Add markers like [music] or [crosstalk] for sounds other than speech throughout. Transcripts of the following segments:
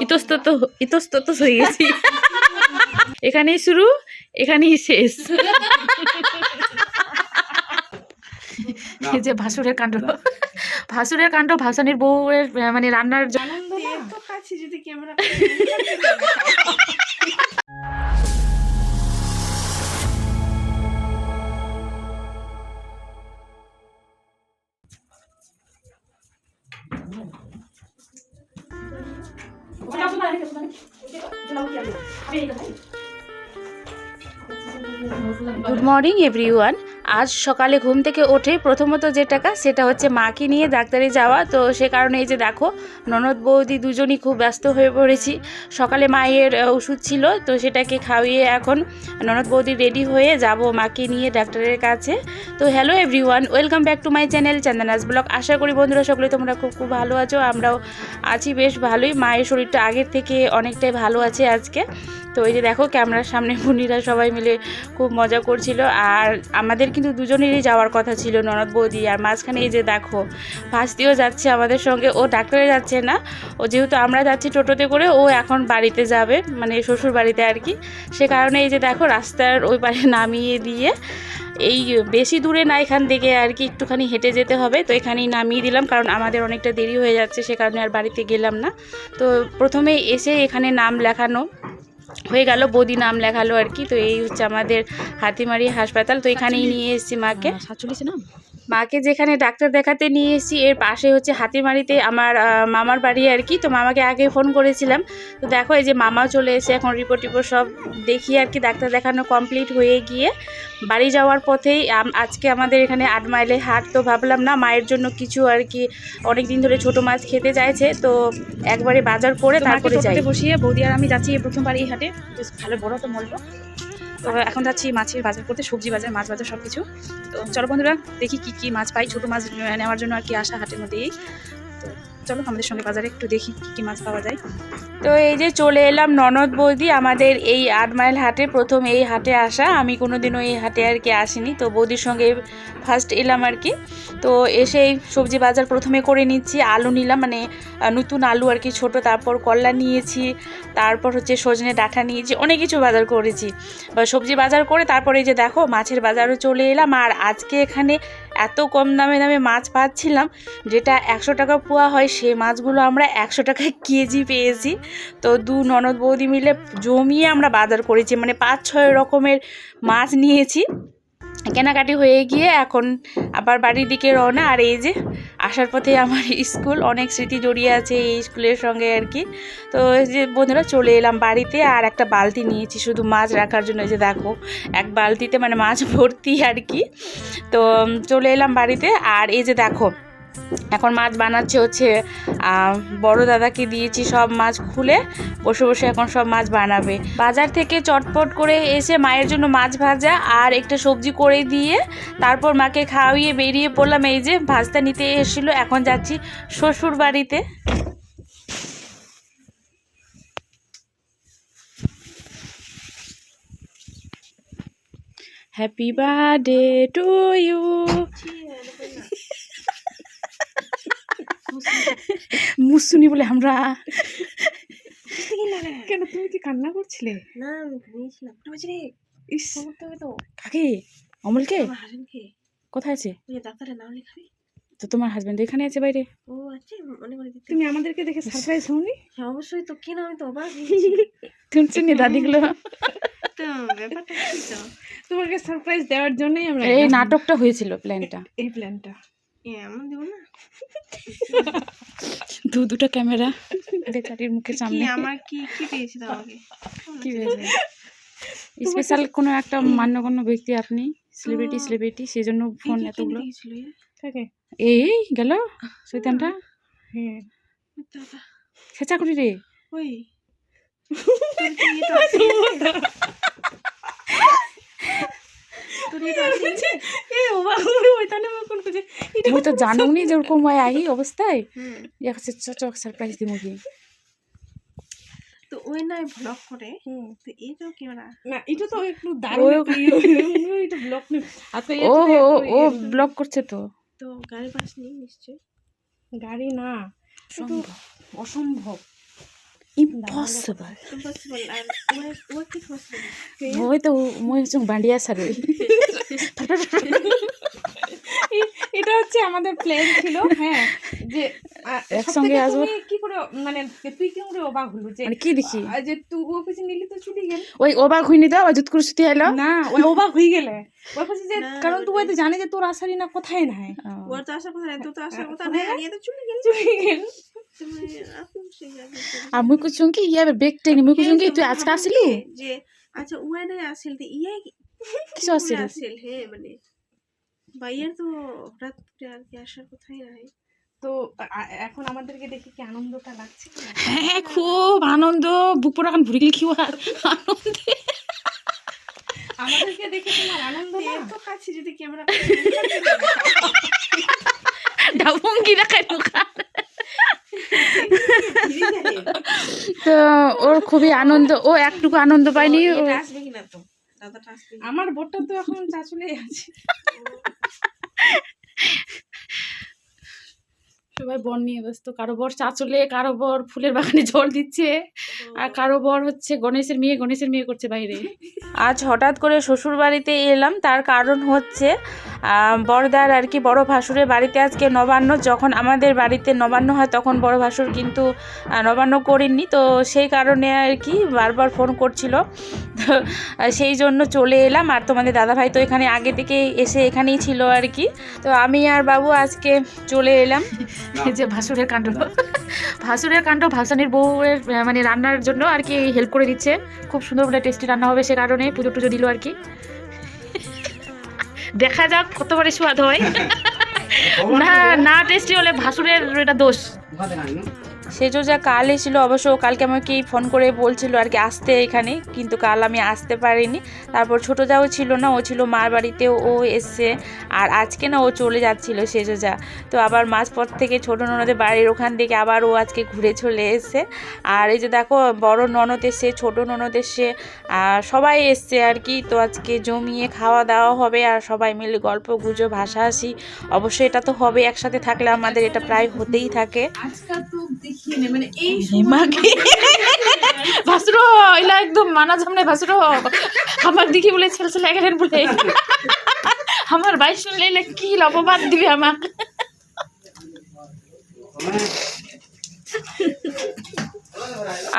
ইতস্তত ইতস্তত হয়ে গেছি। এখানেই শুরু, এখানেই শেষ। এই যে ভাসুরের কাণ্ড। ভাসুরের কাণ্ড, ভাসানির বউয়ের মানে রান্নার জ- এত কাছে যদি ক্যামেরা গুড মর্নিং এভরিওয়ান আজ সকালে ঘুম থেকে ওঠে প্রথমত যে টাকা সেটা হচ্ছে মাকে নিয়ে ডাক্তারে যাওয়া। তো সে কারণে এই যে দেখো, ননদ বৌদি দুজনই খুব ব্যস্ত হয়ে পড়েছি। সকালে মায়ের ওষুধ ছিল, তো সেটাকে খাইয়ে এখন ননদ বৌদি রেডি হয়ে যাব মাকে নিয়ে ডাক্তারের কাছে। তো hello everyone welcome back to my channel Chandana's blog আশা করি বন্ধুরা সকলে তোমরা খুব খুব ভালো আছো, আমরাও আছি বেশ ভালোই। মায়ের শরীরটা আগের থেকে অনেকটাই ভালো আছে আজকে। তো এই যে দেখো, ক্যামেরার সামনে মুনিরা সবাই মিলে খুব মজা করছিল। আর আমাদের কিন্তু দুজনেরই যাওয়ার কথা ছিল, ননদ বৌদি। আর মাঝখানে এই যে দেখো ভাস্তিও যাচ্ছে আমাদের সঙ্গে। ও ডাক্তারে যাচ্ছে না। ও যেহেতু আমরা যাচ্ছি টোটোতে করে, ও এখন বাড়িতে যাবে মানে শ্বশুর বাড়িতে আর কি। সে কারণে এই যে দেখো, রাস্তার ওই পারে নামিয়ে দিয়ে এই বেশি দূরে না, এখান থেকে আর কি একটুখানি হেঁটে যেতে হবে। তো এখানেই নামিয়ে দিলাম, কারণ আমাদের অনেকটা দেরি হয়ে যাচ্ছে, সে কারণে আর বাড়িতে গেলাম না। তো প্রথমে এসে এখানে নাম লেখানো। হয়ে গেল, বদি নাম লেখালো আর কি। তো এই হচ্ছে আমাদের হাতিমারি হাসপাতাল। তো এখানেই নিয়ে এসেছি মাকে। সাতচল্লিশে না মাকে যেখানে ডাক্তার দেখাতে নিয়ে এসেছি এর পাশে হচ্ছে হাতিমারিতে আমার মামার বাড়ি আর কি। তো মামাকে আগে ফোন করেছিলাম। তো দেখো এই যে মামা চলে এসে এখন রিপোর্ট টিপোর্ট সব দেখিয়ে আর কি ডাক্তার দেখানো কমপ্লিট হয়ে গিয়ে বাড়ি যাওয়ার পথেই আজকে আমাদের এখানে আট মাইলে হাট। তো ভাবলাম না মায়ের জন্য কিছু আর কি অনেক দিন ধরে ছোট মাছ খেতে চাইছে। তো একবারে বাজার করে তারপরে যাই। বসিয়ে বৌদি আর আমি যাচ্ছি এই প্রথমবার এই হাটে। বেশ ভালো বড় তো মলটা। তো এখন যাচ্ছি মাছের বাজার করতে, সবজি বাজার, মাছ বাজার সব কিছু তো চলো বন্ধুরা, দেখি কি কি মাছ পাই। ছোটো মাছ নেওয়ার জন্য আর কি আসা হাটের মধ্যেই। চলো আমাদের সঙ্গে বাজারে একটু দেখি কি কি মাছ পাওয়া যায়। তো এই যে চলে এলাম ননদ বৌদি, আমাদের এই আট মাইল হাটে, প্রথম এই হাটে আসা। আমি কোনোদিনও এই হাটে আর কি আসিনি, তো বৌদির সঙ্গে ফার্স্ট এলাম আর কি। তো এসে এই সবজি বাজার প্রথমে করে নিচ্ছি, আলু নিলাম মানে নতুন আলু আর কি ছোট, তারপর কল্লা নিয়েছি, তারপর হচ্ছে সজনে ডাঁটা নিয়েছি, অনেক কিছু বাজার করেছি। বা সবজি বাজার করে তারপরে এই যে দেখো, মাছের বাজারও চলে এলাম, আর আজকে এখানে এত কম দামে দামে মাছ পাচ্ছিলাম, যেটা একশো টাকা পোয়া হয় সেই মাছগুলো আমরা একশো টাকায় কেজি পেয়েছি। তো দু ননদ বৌদি মিলে জমিয়ে আমরা বাজার করেছি মানে পাঁচ ছয় রকমের মাছ নিয়েছি। কেনাকাটি হয়ে গিয়ে এখন আবার বাড়ির দিকে রওনা। আর এই যে আসার পথে আমার [laughs] স্কুল, অনেক স্মৃতি জড়িয়ে আছে এই স্কুলের সঙ্গে আর কি। তো এই যে বন্ধুরা চলে এলাম বাড়িতে আর একটা বালতি নিয়েছি, শুধু মাছ রাখার জন্য। যে দেখো, এক বালতিতে মানে মাছ ভর্তি আর কি। তো চলে এলাম বাড়িতে। আর এই যে দেখো এখন মাছ বানাচ্ছে হচ্ছে বড় দাদাকে দিয়েছি সব মাছ খুলে, বসে বসে এখন সব মাছ বানাবে। বাজার থেকে চটপট করে এসে মায়ের জন্য মাছ ভাজা আর একটা সবজি করে দিয়ে তারপর মাকে খাওয়িয়ে বেরিয়ে পড়লাম। এই যে ভাজটা নিতে এসেছিল, এখন যাচ্ছি শ্বশুর বাড়িতে। হ্যাপি বার্থডে টু ইউ মুসুনি বলে আমরা। কেন তুমি কি কান্না করছিলে? না ইস। তো। কাকে? অমলকে? কোথায় আছে? ডাক্তারের নাম লেখাবি তো তোমার হাজবেন্ড এখানে আছে বাইরে? ও আছে মনে করে তুমি আমাদেরকে দেখে সারপ্রাইজ হওনি? হ্যাঁ অবশ্যই তো কেন আমি তো অবাক শুনছি [laughs] নি দাদিগুলো। তো ব্যাপারটা কি তো? তোমাকে সারপ্রাইজ দেওয়ার জন্যই আমরা এই নাটকটা হয়েছিল প্ল্যানটা এই প্ল্যানটা [laughs] দু দুটো ক্যামেরা বেচারির মুখের কি সামনে। আমার কি কি পেয়েছে তো আমাকে কি হয়েছে স্পেশাল কোনো একটা মান্যগণ্য ব্যক্তি আপনি সেলিব্রিটি সেলিব্রিটি সেই জন্য ফোন এতগুলো। এই গেল শৈতানটা। হ্যাঁ। খেচা করি রে। ওই [laughs] [laughs] তোর কি ইয়ে তো আছে? তোর ইয়ে তো আছে? এ বাবা ওই তানে কোন খুঁজে মুই তো জানুনি যে ওরকম হয় আহি অবস্থায়। চক সারপ্রাইজ দিব কি তো ওই নয় ব্লগ করে হুম। তো এই তো ক্যামেরা না এটা তো একটু দারুণ। [laughs] এটা ও ও ব্লক করছে তো। তো গাড়ি পাস নেই নিশ্চয়ই। গাড়ি না অসম্ভব। পসিবল ওই তো মই হচ্ছে বান্ডিয়া সারে এটা হচ্ছে আমাদের প্ল্যান ছিল হ্যাঁ যে একসঙ্গে আসব। কি করে মানে তুই কি করে অবাক হলো যে মানে কি দেখি যে তুই ও কিছু নিলি তো চুলি গেল ওই অবাক হইনি তো অজুত করে ছুটি এলো না ওই অবাক হয়ে গেলে ওই বলছি যে কারণ তুই তো জানি যে তোর আসারই না কোথায় নাই ওর তো আসার কথা নাই তোর তো আসার কথা। নাই আর তো চলে গেল চুলি গেল আর মুই কুচুং কি ইয়া বেগ টেনি মুই কুচুং কি তুই হ্যাঁ, আজকে আসলি? যে আচ্ছা উয়া নাই আসিল তো ইয়ে কিছু আসিল? আসিল হ্যাঁ মানে ভাইয়ের তো হঠাৎ করে আর কি আসার কথাই নাই। তো এখন আমাদেরকে দেখে কি আনন্দটা লাগছে হ্যাঁ খুব আনন্দ বুক পড়া এখন ভুরি গেলি কি আর আনন্দে। আমাদেরকে দেখে তোমার আনন্দ না এত কাছে যদি ক্যামেরা ডাবুঙ্গি দেখাই দোকান তো ওর খুবই আনন্দ ও একটুকু আনন্দ পায়নি? আমার বোটটা তো এখন চাচুলে আছে [laughs] সবাই বর নিয়ে ব্যস্ত। কারও বর চাচলে কারও বর ফুলের বাগানে জল দিচ্ছে আর কারও বর হচ্ছে গণেশের মেয়ে গণেশের মেয়ে করছে বাইরে। আজ হঠাৎ করে শ্বশুর বাড়িতে এলাম তার কারণ হচ্ছে আহ, বড়দার আর কি বড় ভাসুরের বাড়িতে আজকে নবান্ন। যখন আমাদের বাড়িতে নবান্ন হয় তখন বড় ভাসুর কিন্তু নবান্ন করেননি। তো সেই কারণে আর কি বারবার ফোন করছিল। তো সেই জন্য চলে এলাম। আর তোমাদের দাদাভাই তো এখানে আগে থেকে এসে এখানেই ছিল আর কি। তো আমি আর বাবু আজকে চলে এলাম। যে ভাসুরের কাণ্ড। ভাসুরের কাণ্ড ভাসানির বউয়ের মানে রান্নার জন্য আর কি হেল্প করে দিচ্ছে। খুব সুন্দর বলে টেস্টি রান্না হবে সে কারণে পুজো টুজো দিল আর কি। দেখা যাক কতবারে স্বাদ হয়। না না টেস্টি হলে ভাসুরের এটা দোষ। সেজো যা কাল এসেছিল, অবশ্য কালকে আমাকে ফোন করে বলছিল আর কি আসতে এখানে, কিন্তু কাল আমি আসতে পারিনি। তারপর ছোটো যাও ছিল না, ও ছিল মার বাড়িতে, ও এসছে, আর আজকে না ও চলে যাচ্ছিল সেজো যা। তো আবার মাঝপথ থেকে ছোটো ননদের বাড়ির ওখান থেকে আবার ও আজকে ঘুরে চলে এসছে। আর এই যে দেখো, বড় ননদ এসছে, ছোটো ননদ এসছে, আর সবাই এসছে আর কি। তো আজকে জমিয়ে খাওয়া দাওয়া হবে আর সবাই মিলে গল্প, গুজব, হাসাহাসি, অবশ্যই এটা তো হবে, একসাথে থাকলে আমাদের এটা প্রায় হতেই থাকে। আজকাল তো দেখিয়ে নে মানে এই হেমাকে ভাসুরো এলা একদম মানা ঝামনে ভাসুর আমার দিকে বলে ছেলে ছেলে গেলেন বলে। আমার বাইশ শুনলে এলে কি অপবাদ দিবে আমাক?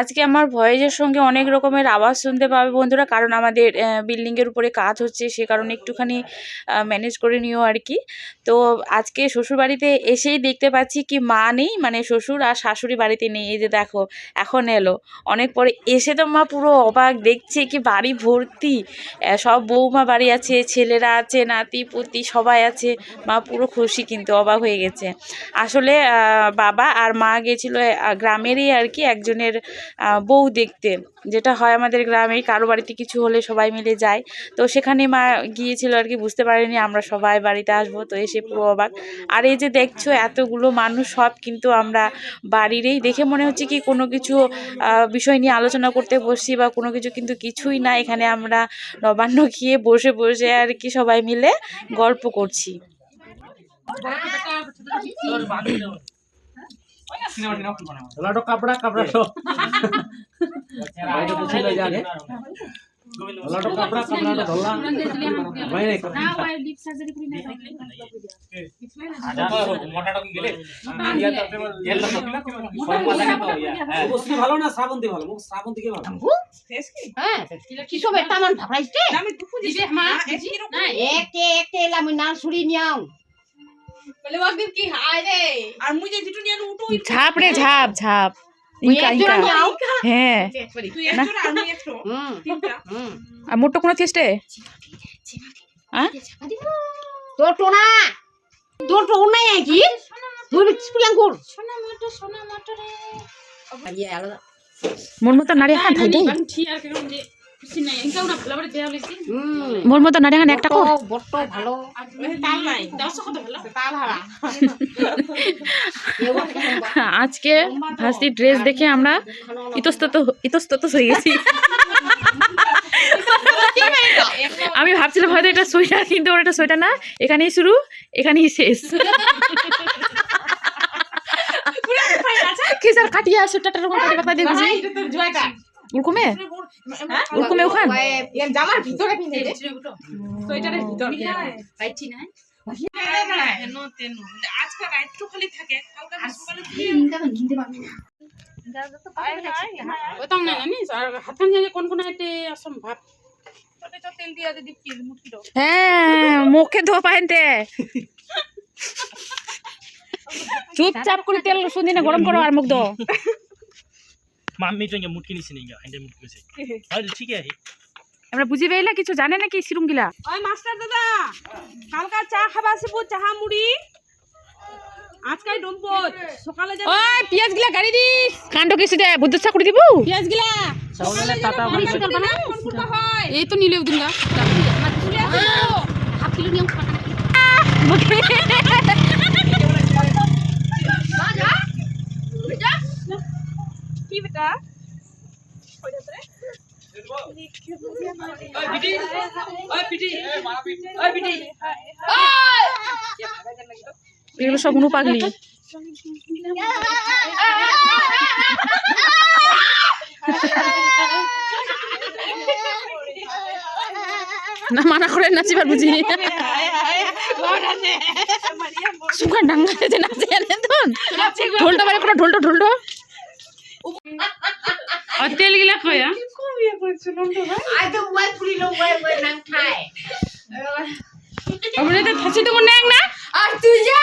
আজকে আমার ভয়েসের সঙ্গে অনেক রকমের আওয়াজ শুনতে পাবে বন্ধুরা, কারণ আমাদের বিল্ডিংয়ের উপরে কাজ হচ্ছে, সে কারণে একটুখানি ম্যানেজ করে নিও আর কি। তো আজকে শ্বশুরবাড়িতে এসেই দেখতে পাচ্ছি কি মা নেই মানে শ্বশুর আর শাশুড়ি বাড়িতে নেই, এই যে দেখো, এখন এলো। অনেক পরে এসে তো মা পুরো অবাক, দেখছে কি বাড়ি ভর্তি সব বৌমা বাড়ি আছে, ছেলেরা আছে, নাতি, পুতি, সবাই আছে, মা পুরো খুশি কিন্তু, অবাক হয়ে গেছে। আসলে বাবা আর মা গেছিল গ্রামেরই আর কি, একজনের বউ দেখতে, যেটা হয় আমাদের গ্রামে, কারও বাড়িতে কিছু হলে সবাই মিলে যায়। তো সেখানে মা গিয়েছিল আর কি, বুঝতে পারেনি, আমরা সবাই বাড়িতে আসব, তো এসে পুরো অবাক। আর এই যে দেখছ, এতগুলো মানুষ সব কিন্তু আমরা বাড়িরই। দেখে মনে হচ্ছে কি, কোনো কিছু বিষয় নিয়ে আলোচনা করতে বসছি বা কোনো কিছু কিন্তু কিছুই না, এখানে আমরা নবান্ন খেয়ে বসে বসে আর কি সবাই মিলে গল্প করছি। ধরলা বাইরে মুসলি ভালো না হ্যাঁ আমি দুপুর দিবে না নিয়াও কি হায় মুই একজন হুম। তিনটা। হুম। আর মোটো কোনো চেষ্টা হ্যাঁ? তোর টোনা তোর টোন নাই কি? রে। ইয়ে আলাদা। মোর মতো নারী হাত মোর মতো নারী হান একটা কর বট্ট ভালো। তাল নাই। কত ভালো? তা ভাড়া [laughs] আজকে ভাস্তি ড্রেস দেখে আমরা ইতস্তত ইতস্তত হয়ে গেছি। [laughs] আমি ভাবছিলাম হয়তো এটা সোয়েটার কিন্তু ওর এটা সোয়েটার না। এখানেই শুরু এখানেই শেষ। আর কাটিয়ে আসে টাটার ওখানে কাটি ওরকমে ওখান? জামার ভিতরে পিনে দে সোয়েটারের ভিতরে। পাইছি না আজকে রাত্র খালি থাকে কালকে সকালে ওতাম না? জানিস আর হাতান জায়গা কোন অসম্ভব। হ্যাঁ মুখে ধোয়া পাহেনতে [laughs] চুপচাপ করে তেল শুনি না গরম করো আর মুখ ধো। মাম্মি তো মুটকি নিছে নিগা হাইন্ডে মুটকি নিছে [laughs] আরে ঠিক আছে। আমরা বুঝি পেলা কিছু জানে নাকি সিরুম গিলা ওই মাস্টার দাদা কালকা চা খাবা আসিব চাহা মুড়ি। আজকাই ডম্পত সকালে যা ওই পেঁয়াজ গিলা গাড়ি দিস। কাণ্ড কিছু দে বুদ্ধ চা করে দিব? পেঁয়াজ গিলা চাউলে টাটা হয়? এই তো নিলে দিন কি এগুলো সব পাগলি। না, মানা করে নাচিবার বুঝি সুখা ডাঙ্গা যে নাচে ঢোলটা বারে কোনো ঢোলটো ঢোলটো। আর তেল গিলা খয়া আমরা তো ফাঁসি তো মনে না আর তুই যা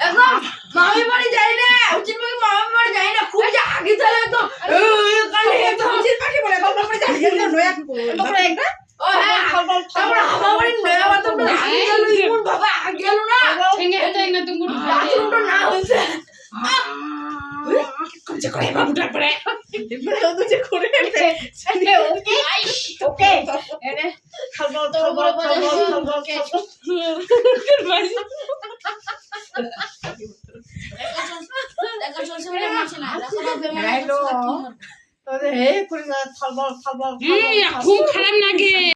একদম মামি বাড়ি যাই না উচিত ভাবে মামি বাড়ি যাই না খুব যা আগে চলে তো কালে তো উচিত পাখি বলে বাবা বাড়ি যাই না নয়া বাবা একটা ও হ্যাঁ তারপর আমার বাড়ি নয়া বাবা তো আগে গেল বাবা আগে গেল না ঠেঙ্গে না তুমি বাথরুমটা না হইছে কমছে করে বাবুটা পরে। যে করে ওকে ওকে এনে খাব তো খাব হ্যালো। তোদের হে করে না খাব খাব খুব খারাপ